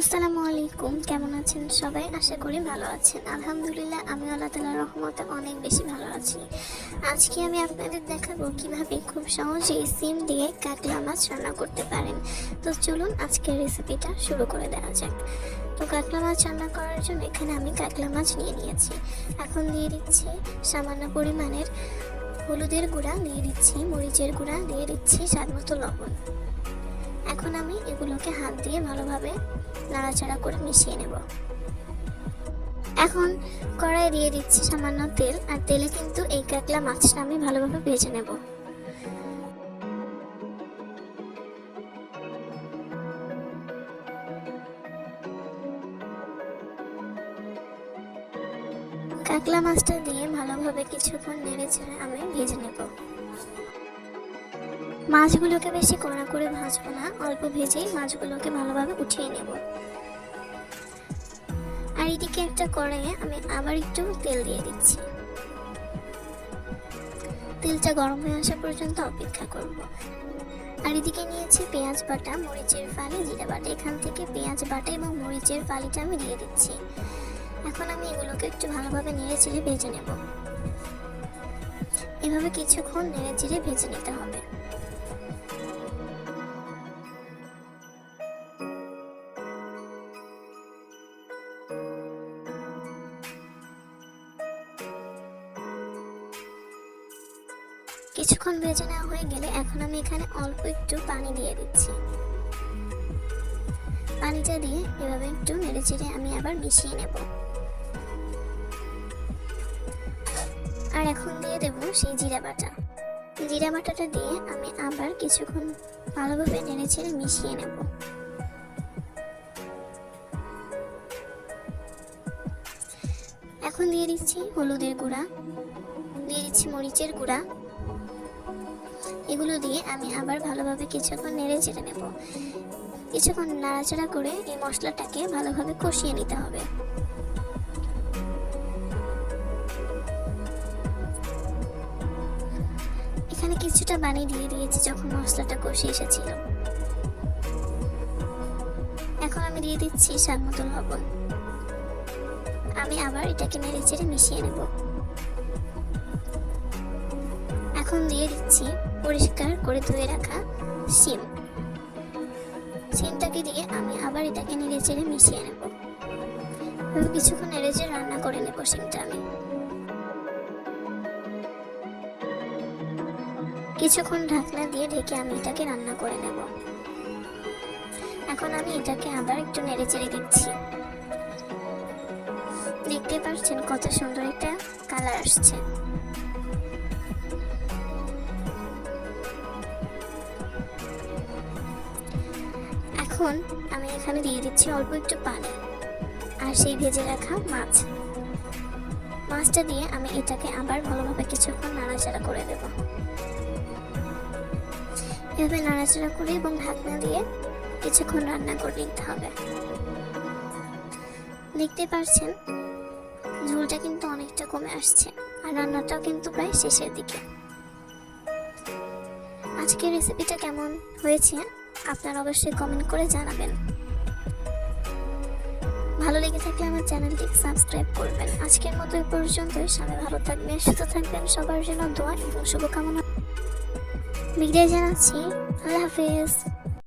আসসালামু আলাইকুম, কেমন আছেন সবাই? আশা করি ভালো আছেন। আলহামদুলিল্লাহ আমি আল্লাহ তালার রহমতে অনেক বেশি ভালো আছি। আজকে আমি আপনাদের দেখাবো কীভাবে খুব সহজেই সিম দিয়ে কাতলা মাছ রান্না করতে পারেন। তো চলুন আজকের রেসিপিটা শুরু করে দেওয়া যাক। তো কাতলা মাছ রান্না করার জন্য এখানে আমি কাতলা মাছ নিয়ে নিয়েছি। এখন দিয়ে দিচ্ছি সামান্য পরিমাণের হলুদের গুঁড়া, দিয়ে দিচ্ছি মরিচের গুঁড়া, দিয়ে দিচ্ছি স্বাদ মতো লবণ। এখন আমি এগুলোকে হাত দিয়ে ভালোভাবে নাড়াচাড়া করে মিশিয়ে নেব। এখন কড়াই দিয়ে দিচ্ছি সামান্য তেল, আর তেলে কিন্তু এই কাকলা মাছটা আমি ভালোভাবে ভেজে নেব। কাকলা মাছটা দিয়ে ভালোভাবে কিছুক্ষণ নেড়ে চেড়ে আমি ভেজে নেব। মাছগুলোকে বেশি কড়া করে ভাজবো না, অল্প ভেজেই মাছগুলোকে ভালোভাবে উঠিয়ে নেব। আর এদিকে একটা কড়াইয়ে আমি আবার একটু তেল দিয়ে দিচ্ছি। তেলটা গরম হয়ে আসা পর্যন্ত অপেক্ষা করব। আর এদিকে নিয়েছি পেঁয়াজ বাটা, মরিচের ফালি, জিরা বাটা। এখান থেকে পেঁয়াজ বাটা এবং মরিচের ফালিটা আমি দিয়ে দিচ্ছি। এখন আমি এগুলোকে একটু ভালোভাবে নেড়ে চিড়ে ভেজে নেব। এভাবে কিছুক্ষণ নেড়ে চিড়ে ভেজে নিতে হবে। কিছুক্ষণ ভেজে নেওয়া হয়ে গেলে এখন আমি এখানে অল্প একটু পানি দিয়ে দিচ্ছি। পানিটা দিয়ে এভাবে একটু নেড়ে চেড়ে আমি আবার মিশিয়ে নেব। আর এখন দিয়ে দেব সেই জিরা বাটা। জিরা বাটাটা দিয়ে আমি আবার কিছুক্ষণ ভালোভাবে নেড়ে চেড়ে মিশিয়ে নেব। এখন দিয়ে দিচ্ছি হলুদের গুঁড়া। দিয়ে দিচ্ছি মরিচের গুঁড়া। এগুলো দিয়ে আমি আবার ভালোভাবে কিছুক্ষণ নেড়ে চেড়ে নেব। কিছুক্ষণ নাড়াচাড়া করে এই মশলাটাকে ভালোভাবে কষিয়ে নিতে হবে। এখানে কিছুটা পানি দিয়ে দিয়েছি যখন মশলাটা কষে এসেছিল। এখন আমি দিয়ে দিচ্ছি স্বাদ মতো লবণ। আমি আবার এটাকে নেড়ে চেড়ে মিশিয়ে নেব। এখন দিয়ে দিচ্ছি পরিষ্কার করে ধুয়ে রাখা সিম। সিমটাকে দিয়ে আমি আবার এটাকে নেড়ে চেড়ে মিশিয়ে নেব। এবার কিছুক্ষণ নেড়ে চেড়ে রান্না করে নেব সিমটা আমি। কিছুক্ষণ ঢাকনা দিয়ে ঢেকে আমি এটাকে রান্না করে নেব। এখন আমি এটাকে আবার একটু নেড়ে চেড়ে দিচ্ছি। দেখতে পাচ্ছেন কত সুন্দর একটা কালার আসছে। এখন আমি এখানে দিয়ে দিচ্ছি অল্প একটু পানি। আর সেই ভেজে রাখা মাছ। মাছটা দিয়ে আমি এটাকে আবার ভালোভাবে কিছুক্ষণ নাড়াচাড়া করে দেব এভাবে নাড়াচাড়া করে এবং ঢাকনা দিয়ে কিছুক্ষণ রান্না করে নিতে হবে। দেখতে পাচ্ছেন ঝোলটা কিন্তু অনেকটা কমে আসছে আর রান্নাটাও কিন্তু প্রায় শেষের দিকে। আজকের রেসিপিটা কেমন হয়েছে? আপনারা অবশ্যই কমেন্ট করে জানাবেন। ভালো লেগে থাকলে আমার চ্যানেলটি সাবস্ক্রাইব করবেন। আজকের মতো এ পর্যন্তই। সবাই ভালো থাকবেন, সুস্থ থাকবেন। সবার জন্য দোয়া এবং শুভকামনা। বিদায় জানাচ্ছি। আল্লাহ হাফেজ।